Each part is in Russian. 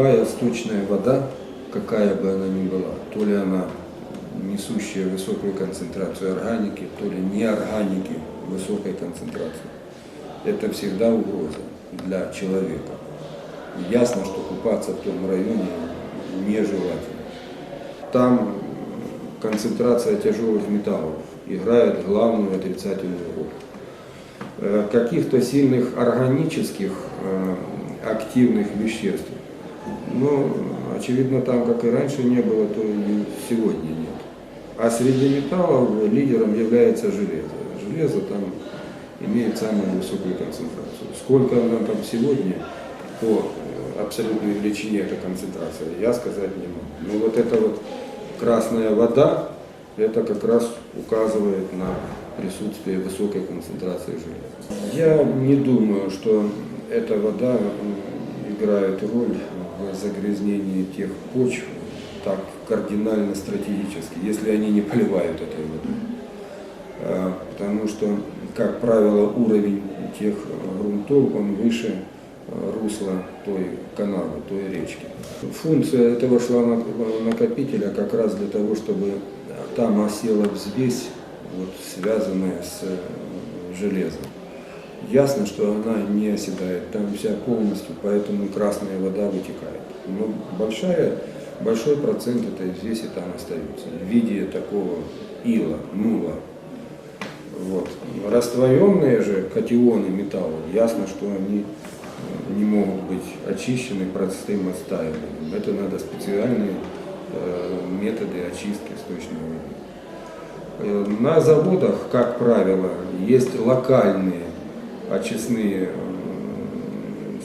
любая сточная вода, какая бы она ни была, то ли она несущая высокую концентрацию органики, то ли неорганики высокой концентрации, это всегда угроза для человека. Ясно, что купаться в том районе нежелательно. Там концентрация тяжелых металлов играет главную отрицательную роль. Э, Каких-то сильных органических э, активных веществ, ну, очевидно, там, как и раньше не было, то и сегодня нет. А среди металлов лидером является железо. Железо там имеет самую высокую концентрацию. Сколько она там сегодня по э, абсолютной величине эта концентрация, я сказать не могу. Но вот эта вот красная вода, это как раз указывает на присутствие высокой концентрации железа. Я не думаю, что эта вода играет роль в загрязнении тех почв так кардинально стратегически, если они не поливают этой водой. А, Потому что, как правило, уровень тех э, грунтов, он выше э, русла той канавы, той речки. Функция этого шланокопителя как раз для того, чтобы там осела взвесь, вот, связанная с э, железом. Ясно, что она не оседает там вся полностью, поэтому красная вода вытекает. Но большая, большой процент этой взвеси там остается в виде такого ила, нула. Вот. Растворенные же катионы металла, ясно, что они э, не могут быть очищены простым отстаиванием. Это надо специальные э, методы очистки сточной воды. Э, На заводах, как правило, есть локальные очистные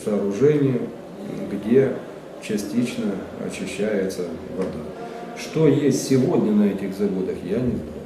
сооружения, где частично очищается вода. Что есть сегодня на этих заводах, я не знаю.